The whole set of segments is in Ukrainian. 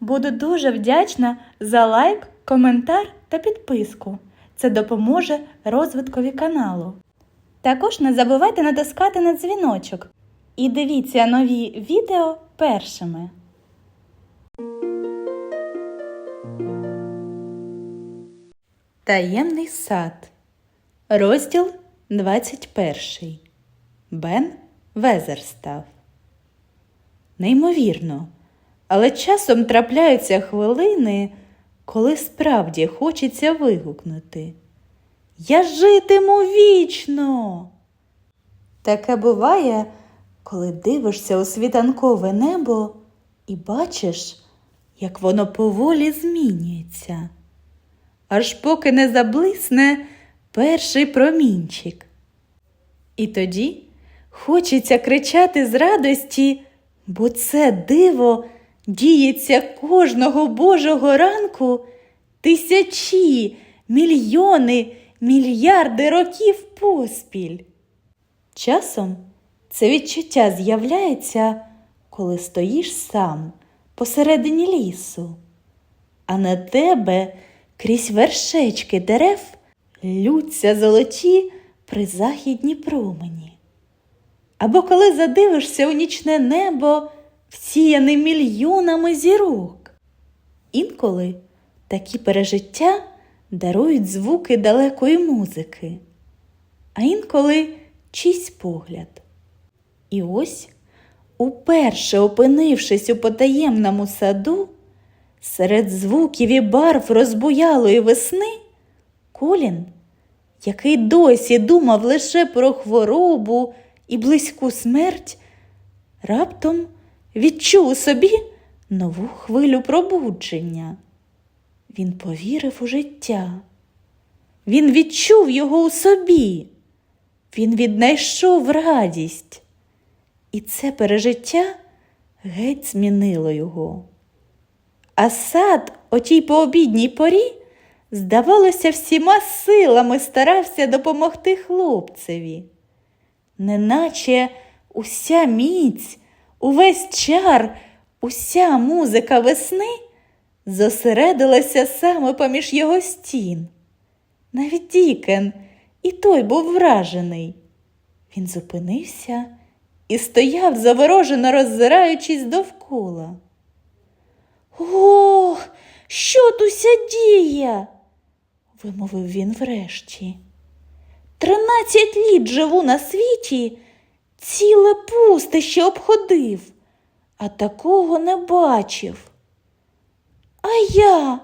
Буду дуже вдячна за лайк, коментар та підписку. Це допоможе розвиткові каналу. Також не забувайте натискати на дзвіночок і дивіться нові відео першими. Таємний сад. Розділ 21. Бен Везерстав. Неймовірно, але часом трапляються хвилини, коли справді хочеться вигукнути. Я житиму вічно. Таке буває, коли дивишся у світанкове небо і бачиш, як воно поволі змінюється, аж поки не заблисне перший промінчик. І тоді хочеться кричати з радості, бо це диво діється кожного Божого ранку тисячі, мільйони, мільярди років поспіль. Часом це відчуття з'являється, коли стоїш сам посередині лісу, а на тебе крізь вершечки дерев лються золоті призахідні промені. Або коли задивишся у нічне небо, всіяне мільйонами зірок. Інколи такі пережиття дарують звуки далекої музики, а інколи чийсь погляд. І ось, уперше опинившись у потаємному саду, серед звуків і барв розбуялої весни, Колін, який досі думав лише про хворобу і близьку смерть, раптом відчув у собі нову хвилю пробудження. Він повірив у життя. Він відчув його у собі. Він віднайшов радість. І це пережиття геть змінило його. А сад о тій пообідній порі, здавалося, всіма силами старався допомогти хлопцеві. Неначе уся міць, увесь чар, уся музика весни зосередилася саме поміж його стін. Навіть Дікен, і той був вражений. Він зупинився і стояв, заворожено роззираючись довкола. Ох, що туся діє? вимовив він врешті. Тринадцять літ живу на світі, ціле пустище обходив, а такого не бачив. А я,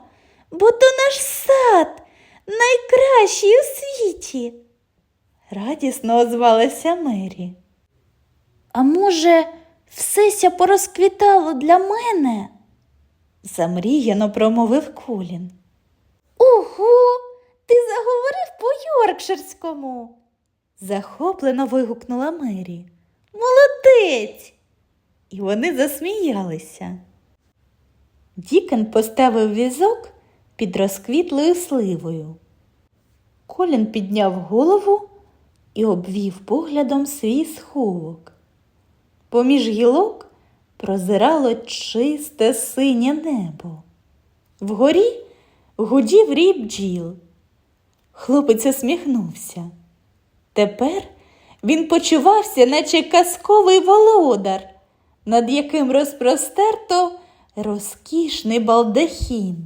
бо то наш сад найкращий у світі, радісно озвалася Мері. А може, всеся порозквітало для мене? замріяно промовив Колін. Ого, ти заговорив по-йоркширському, захоплено вигукнула Мері. Молодець! І вони засміялися. Дікен поставив візок під розквітлою сливою. Колін підняв голову і обвів поглядом свій сховок. Поміж гілок прозирало чисте синє небо. Вгорі гудів рій бджіл. Хлопець усміхнувся. Тепер він почувався, наче казковий володар, над яким розпростерто розкішний балдахін.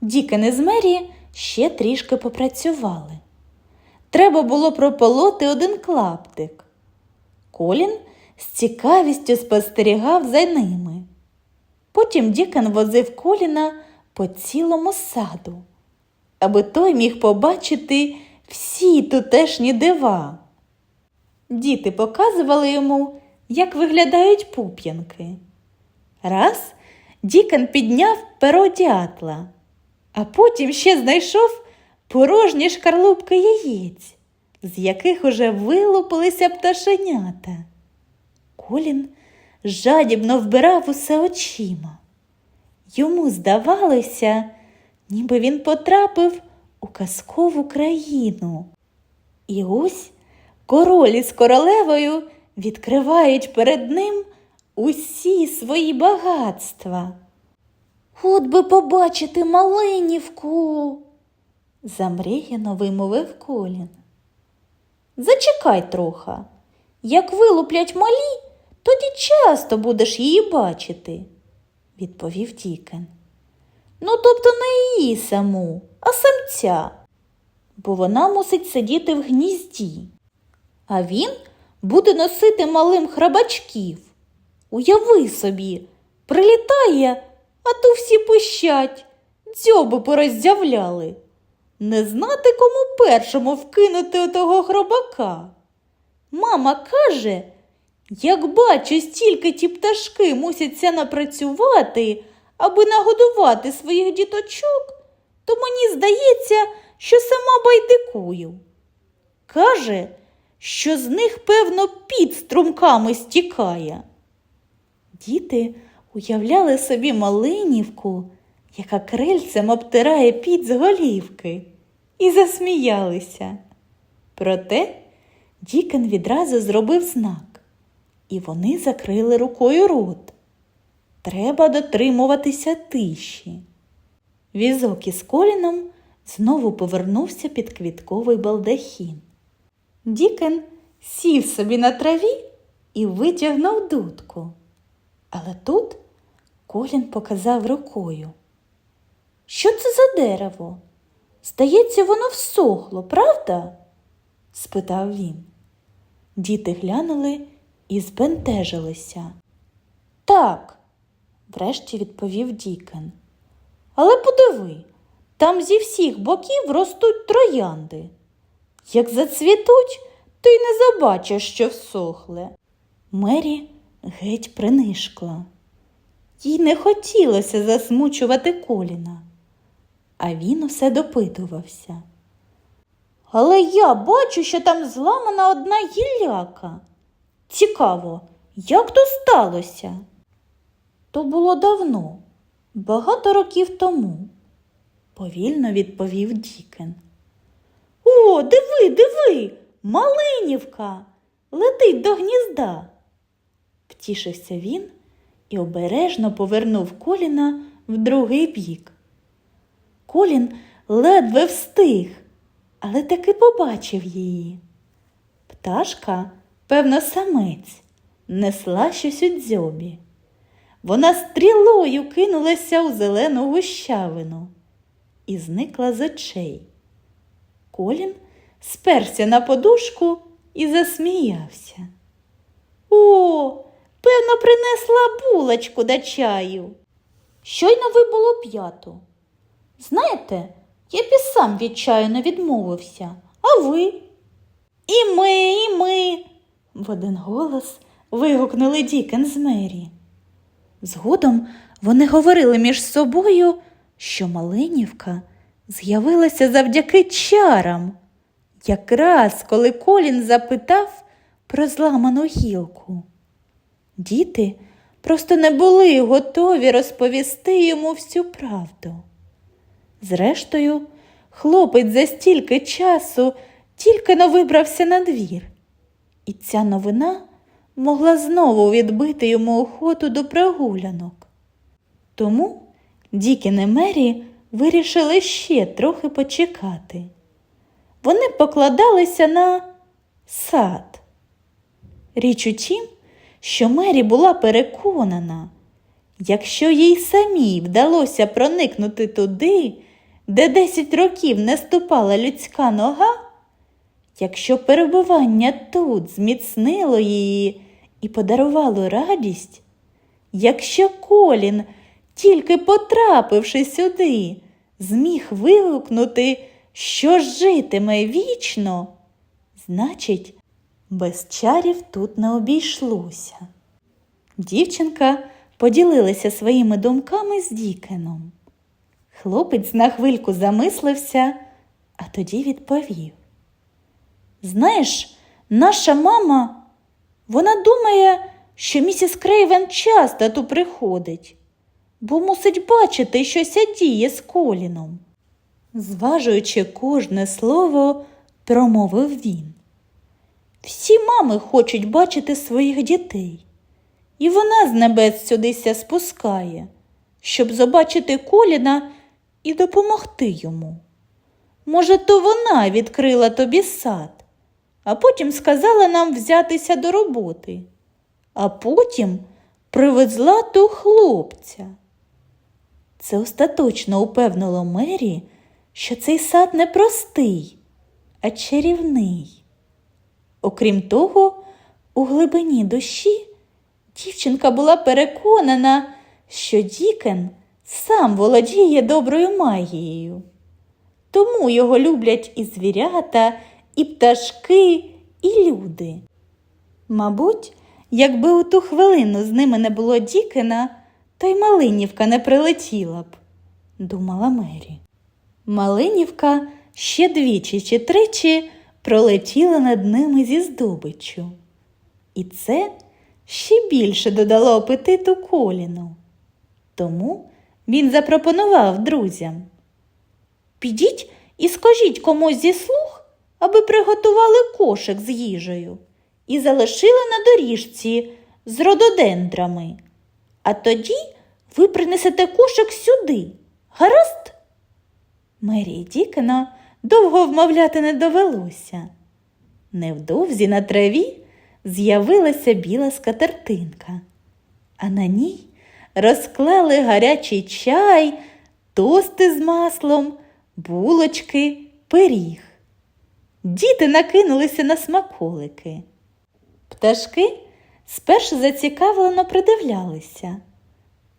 Дікени з Мері ще трішки попрацювали. Треба було прополоти один клаптик. Колін з цікавістю спостерігав за ними. Потім Дікен возив Коліна по цілому саду, аби той міг побачити всі тутешні дива. Діти показували йому, як виглядають пуп'янки. Раз Дікен підняв перо дятла, а потім ще знайшов порожні шкарлупки яєць, з яких уже вилупилися пташенята. Колін жадібно вбирав усе очима. Йому здавалося, ніби він потрапив у казкову країну. І ось королі з королевою відкривають перед ним усі свої багатства. От би побачити Малинівку, замріяно вимовив Колін. Зачекай троха. Як вилуплять малі, тоді часто будеш її бачити, відповів Дікен. Ну, тобто не її саму, а самця, бо вона мусить сидіти в гнізді, а він буде носити малим храбачків. Уяви собі, прилітає, а то всі пищать, дзьоби пороздявляли. Не знати, кому першому вкинути отого хробака. Мама каже, як бачу, стільки ті пташки мусяться напрацювати, аби нагодувати своїх діточок, то мені здається, що сама байдикую. Каже, що з них, певно, під струмками стікає. Діти уявляли собі малинівку, яка крильцем обтирає під з голівки, і засміялися. Проте Дікен відразу зробив знак, і вони закрили рукою рот. Треба дотримуватися тиші. Візок із коліном знову повернувся під квітковий балдахін. Дікен сів собі на траві і витягнув дудку. Але тут Колін показав рукою. Що це за дерево? Здається, воно всохло, правда? спитав він. Діти глянули і збентежилися. Так, врешті відповів Дікен. Але подиви, там зі всіх боків ростуть троянди. Як зацвітуть, то й не забачиш, що всохле. Мері геть принишкла. Їй не хотілося засмучувати коліна, а він усе допитувався. Але я бачу, що там зламана одна гілляка. Цікаво, як то сталося? То було давно, багато років тому, повільно відповів Дікен. О, диви, диви, Малинівка, летить до гнізда. Втішився він і обережно повернув коліна в другий бік. Колін ледве встиг, але таки побачив її. Пташка, певно, самець, несла щось у дзьобі. Вона стрілою кинулася у зелену гущавину і зникла з очей. Колін сперся на подушку і засміявся. О, певно, принесла булочку до чаю. Щойно вибуло п'яту. Знаєте, я б і сам від чаю не відмовився, а ви? І ми, і ми. в один голос вигукнули Дікен з Мері. Згодом вони говорили між собою, що Малинівка з'явилася завдяки чарам, якраз коли Колін запитав про зламану гілку. Діти просто не були готові розповісти йому всю правду. Зрештою, хлопець за стільки часу тільки но вибрався на двір, і ця новина могла знову відбити йому охоту до прогулянок. Тому Дікін і Мері вирішили ще трохи почекати. Вони покладалися на сад. Річ у тім, що Мері була переконана, якщо їй самій вдалося проникнути туди, де десять років не ступала людська нога, якщо перебування тут зміцнило її і подарувало радість, якщо Колін, тільки потрапивши сюди, зміг вигукнути, що житиме вічно, значить, без чарів тут не обійшлося. Дівчинка поділилася своїми думками з Дікеном. Хлопець на хвильку замислився, а тоді відповів. Знаєш, наша мама, вона думає, що місіс Крейвен часто тут приходить, бо мусить бачити, що діє з коліном. Зважуючи кожне слово, промовив він. Всі мами хочуть бачити своїх дітей, і вона з небес сюдися спускає, щоб побачити Коліна і допомогти йому. Може, то вона відкрила тобі сад, а потім сказала нам взятися до роботи, а потім привезла ту хлопця. Це остаточно упевнило Мері, що цей сад не простий, а чарівний. Окрім того, у глибині душі дівчинка була переконана, що Дікен сам володіє доброю магією. Тому його люблять і звірята, і пташки, і люди. Мабуть, якби у ту хвилину з ними не було Дікена, то й Малинівка не прилетіла б, думала Мері. Малинівка ще двічі чи тричі пролетіла над ними зі здобиччю. І це ще більше додало апетиту Коліну. Тому він запропонував друзям. Підіть і скажіть комусь зі слуг, аби приготували кошик з їжею і залишили на доріжці з рододендрами. А тоді ви принесете кошик сюди. Гаразд? Мері Дікена довго вмовляти не довелося. Невдовзі на траві з'явилася біла скатертинка, а на ній розклали гарячий чай, тости з маслом, булочки, пиріг. Діти накинулися на смаколики. Пташки спершу зацікавлено придивлялися,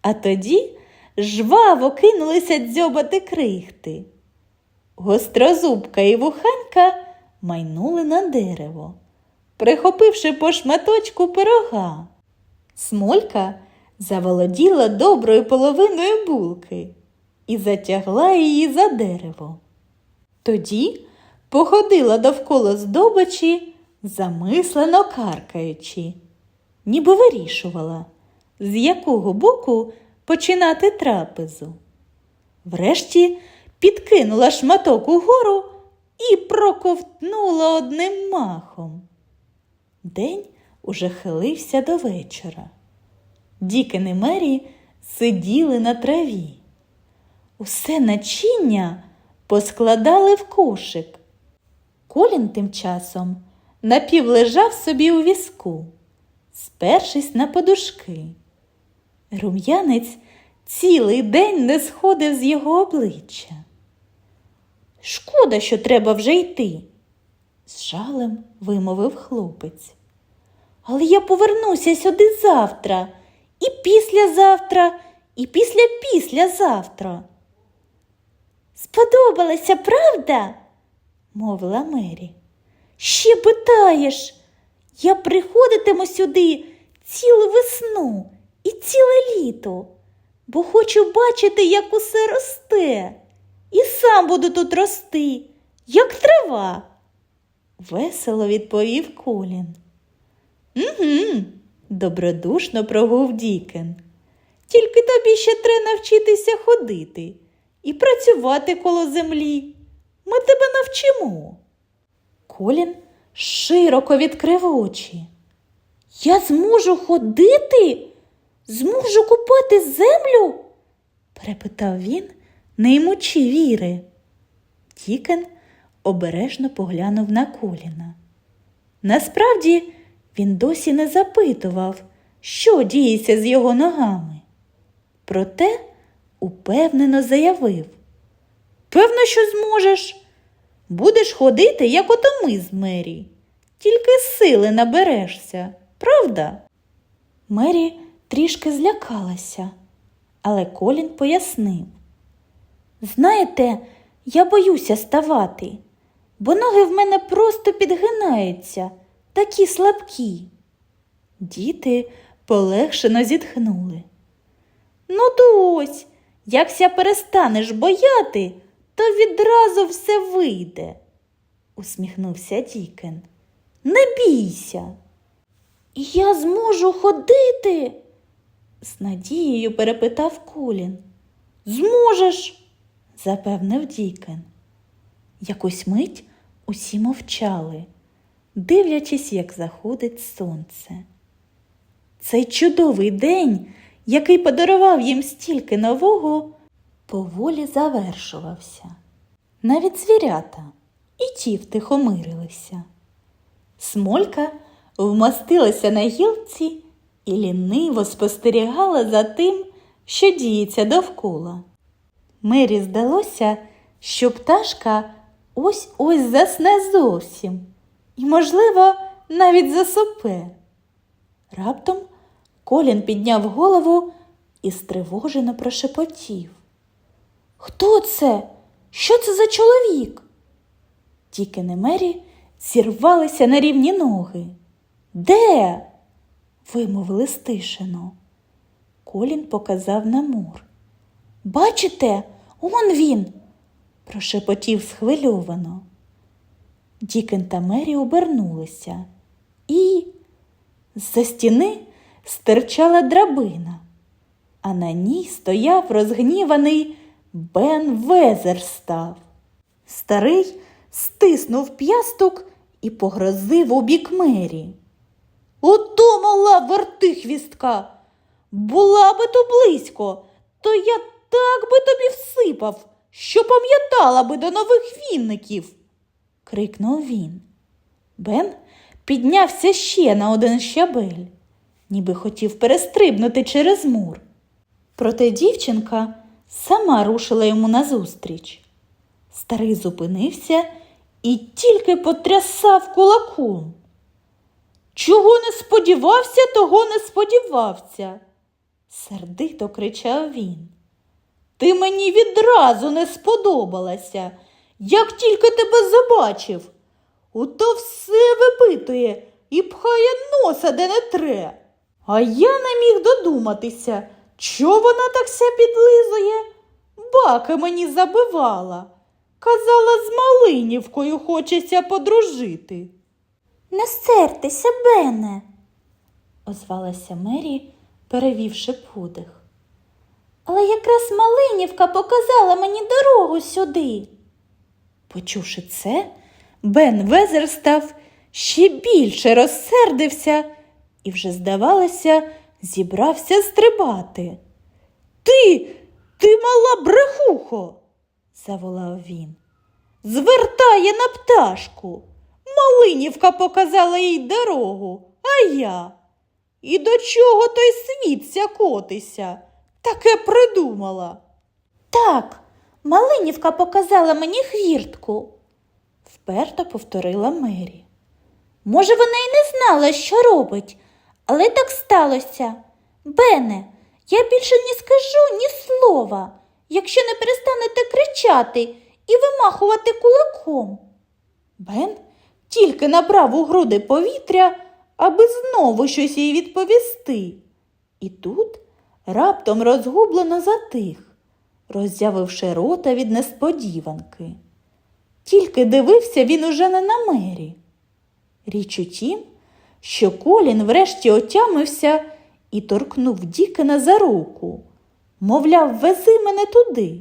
а тоді жваво кинулися дзьобати крихти. Гострозубка і вуханька майнули на дерево, прихопивши по шматочку пирога. Смолька заволоділа доброю половиною булки і затягла її за дерево. Тоді походила довкола здобичі, замислено каркаючи, ніби вирішувала, з якого боку починати трапезу. Врешті підкинула шматок угору і проковтнула одним махом. День уже хилився до вечора. Дікен і Мері сиділи на траві. Усе начиння поскладали в кошик. Колін тим часом напівлежав собі у візку, спершись на подушки. Рум'янець цілий день не сходив з його обличчя. Шкода, що треба вже йти, з жалем вимовив хлопець. Але я повернуся сюди завтра, і післязавтра, і після післязавтра. Сподобалася, правда? Мовила Мері. Ще питаєш, я приходитиму сюди цілу весну і ціле літо, бо хочу бачити, як усе росте, і сам буду тут рости, як трава. Весело відповів Колін. Угу, добродушно прогув Дікен. Тільки тобі ще треба навчитися ходити і працювати коло землі. Ми тебе навчимо. Колін широко відкрив очі. Я зможу ходити? Зможу купати землю? перепитав він, не ймучи віри. Тікен обережно поглянув на коліна. Насправді він досі не запитував, що діється з його ногами. Проте упевнено заявив Певно, що зможеш. Будеш ходити, як ото ми з Мері. Тільки сили наберешся, правда? Мері трішки злякалася, але Колін пояснив. Знаєте, я боюся ставати, бо ноги в мене просто підгинаються, такі слабкі. Діти полегшено зітхнули. Ну, то ось, якся перестанеш бояти, то відразу все вийде, усміхнувся Дікен. Не бійся. Я зможу ходити? з надією перепитав Колін. Зможеш, запевнив Дікен. Якусь мить усі мовчали, дивлячись, як заходить сонце. Цей чудовий день який подарував їм стільки нового, поволі завершувався. Навіть звірята і ті втихомирилися. Смолька вмостилася на гілці і ліниво спостерігала за тим, що діється довкола. Мері здалося, що пташка ось ось засне зовсім і, можливо, навіть засопе. Раптом Колін підняв голову і стривожено прошепотів. Хто це? Що це за чоловік? Тільки не Мері зірвалися на рівні ноги. Де? вимовили стишено. Колін показав на мур. Бачите, он він, прошепотів схвильовано. Дікен та Мері обернулися, і з-за стіни стирчала драбина, а на ній стояв розгніваний Бен Везерстав. Старий стиснув п'ясток і погрозив у бік Мері. Ото мала вертихвістка! Була би то близько, то я так би тобі всипав, що пам'ятала би до нових вінників. крикнув він. Бен піднявся ще на один щабель, ніби хотів перестрибнути через мур. Проте дівчинка сама рушила йому назустріч. Старий зупинився і тільки потрясав кулаком. Чого не сподівався, того не сподівався, сердито кричав він. Ти мені відразу не сподобалася, як тільки тебе забачив. Ото все випитує і пхає носа де не тре. А я не міг додуматися, чого вона так ся підлизує. Баки мені забивала. Казала, з Малинівкою хочеться подружити. Не сертеся, Бене, озвалася Мері, перевівши подих. Але якраз Малинівка показала мені дорогу сюди. Почувши це, Бен Везер став ще більше розсердився і вже, здавалося, зібрався стрибати. Ти, ти мала брехухо, заволав він. Звертає на пташку. Малинівка показала їй дорогу, а я. І до чого той світ ся котися? Таке придумала. Так, Малинівка показала мені хвіртку, вперто повторила Мері. Може, вона й не знала, що робить, але так сталося. Бене, я більше не скажу ні слова, якщо не перестанете кричати і вимахувати кулаком. Бен тільки набрав у груди повітря, аби знову щось їй відповісти. І тут раптом розгублено затих, роззявивши рота від несподіванки. Тільки дивився він уже не на мері. Річ у тім, що Колін врешті отямився і торкнув Дікена за руку, мовляв, вези мене туди.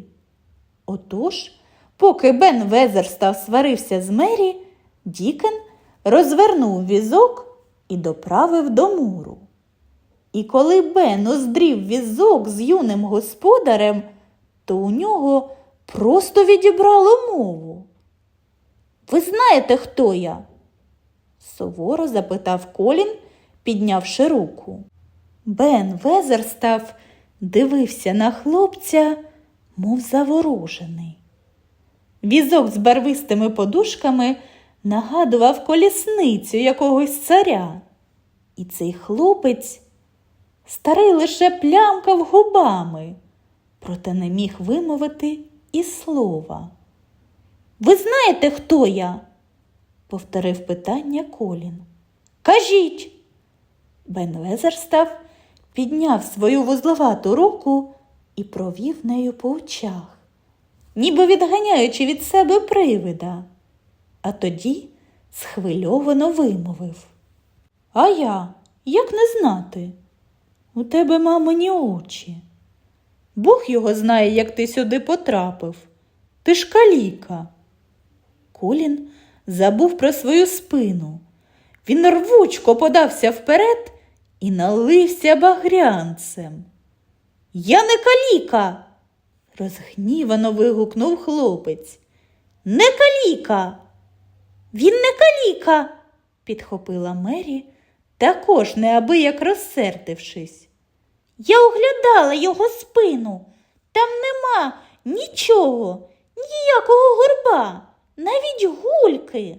Отож, поки Бен Везерстав сварився з Мері, Дікен розвернув візок і доправив до муру. І коли Бен оздрів візок з юним господарем, то у нього просто відібрало мову. Ви знаєте, хто я? Суворо запитав Колін, піднявши руку. Бен Везерстав дивився на хлопця, мов заворожений. Візок з барвистими подушками нагадував колісницю якогось царя. І цей хлопець старий лише плямкав губами, проте не міг вимовити і слова. Ви знаєте, хто я? Повторив питання Колін. Кажіть. Бен Везерстав підняв свою вузловату руку і провів нею по очах, ніби відганяючи від себе привида, а тоді схвильовано вимовив. А я, як не знати? У тебе, мамині, очі. Бог його знає, як ти сюди потрапив. Ти ж каліка. Колін забув про свою спину. Він рвучко подався вперед і налився багрянцем. Я не каліка. розгнівано вигукнув хлопець. Не каліка. Він не каліка, підхопила Мері, також неабияк розсердившись. Я оглядала його спину. Там нема нічого, ніякого горба, навіть гульки.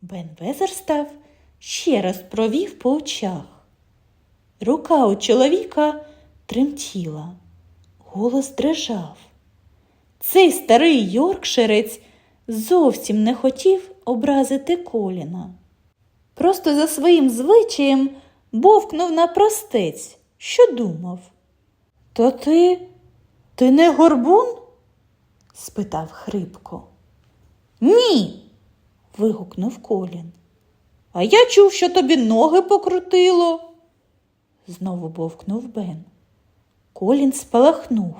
Бен Везерстав ще раз провів по очах. Рука у чоловіка тремтіла, голос дрижав. Цей старий Йоркширець зовсім не хотів образити коліна. Просто за своїм звичаєм бовкнув на простець, що думав. То ти, ти не горбун? спитав хрипко. Ні. вигукнув Колін. А я чув, що тобі ноги покрутило. Знову бовкнув Бен. Колін спалахнув.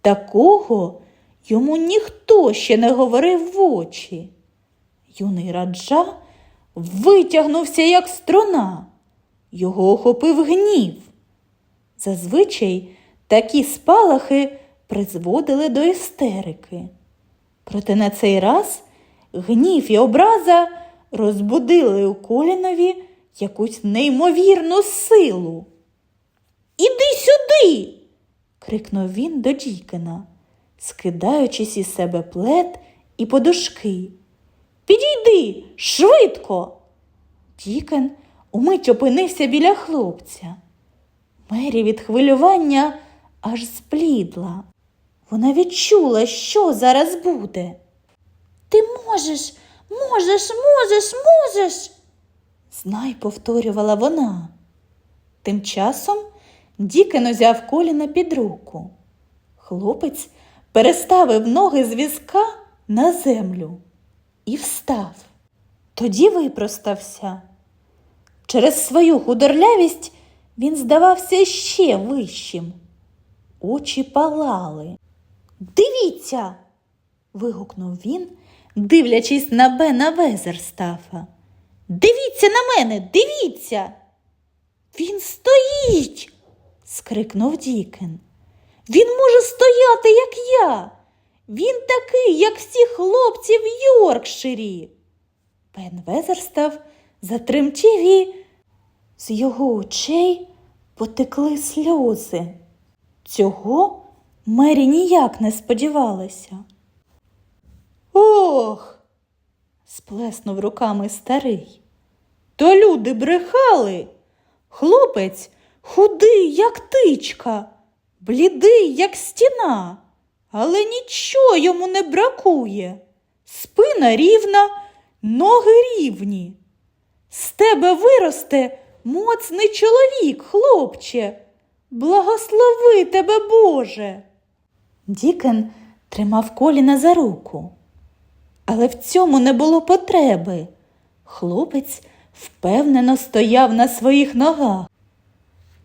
Такого йому ніхто ще не говорив в очі. Юний раджа витягнувся, як струна. Його охопив гнів. Зазвичай такі спалахи призводили до істерики. Проте на цей раз гнів і образа розбудили у колінові якусь неймовірну силу. Іди сюди. крикнув він до Дікена, скидаючись із себе плед і подушки. Підійди швидко. Дікен умить опинився біля хлопця. Мері від хвилювання аж зблідла. Вона відчула, що зараз буде. Ти можеш, можеш, можеш, можеш. Знай, повторювала вона. Тим часом Дікен узяв коліна під руку. Хлопець переставив ноги з візка на землю і встав. Тоді випростався. Через свою худорлявість він здавався ще вищим. Очі палали. Дивіться. вигукнув він, дивлячись на Бена Везерстафа. Дивіться на мене, дивіться. Він стоїть. скрикнув Дікен. Він може стояти, як я. Він такий, як всі хлопці в Йоркширі. Бен Везерстав затремтів і з його очей потекли сльози. Цього Мері ніяк не сподівалася. Ох, сплеснув руками старий. То люди брехали. Хлопець худий, як тичка, блідий, як стіна, але нічого йому не бракує. Спина рівна, ноги рівні. З тебе виросте моцний чоловік, хлопче. Благослови тебе, Боже. Дікен тримав коліна за руку. Але в цьому не було потреби. Хлопець впевнено стояв на своїх ногах.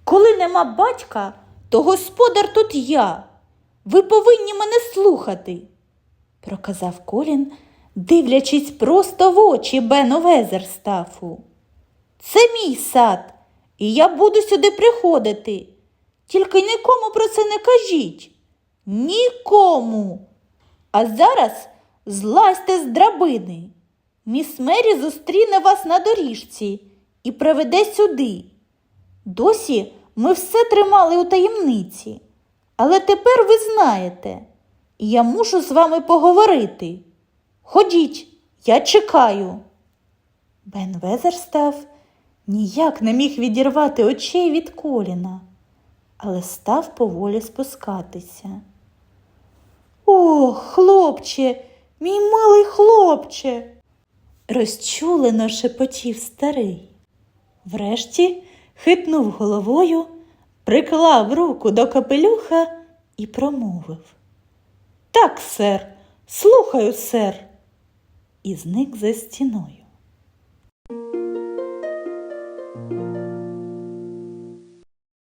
Коли нема батька, то господар тут я. Ви повинні мене слухати, проказав Колін, дивлячись просто в очі Бену Везерстафу. Це мій сад, і я буду сюди приходити. Тільки нікому про це не кажіть. Нікому. А зараз злазьте з драбини. Міс Мері зустріне вас на доріжці і приведе сюди. Досі ми все тримали у таємниці, але тепер ви знаєте, і я мушу з вами поговорити. Ходіть, я чекаю. Бен Везерстав ніяк не міг відірвати очей від коліна, але став поволі спускатися. О, хлопче, мій милий хлопче, розчулено шепотів старий. Врешті хитнув головою, приклав руку до капелюха і промовив. Так, сер, слухаю, сер, і зник за стіною.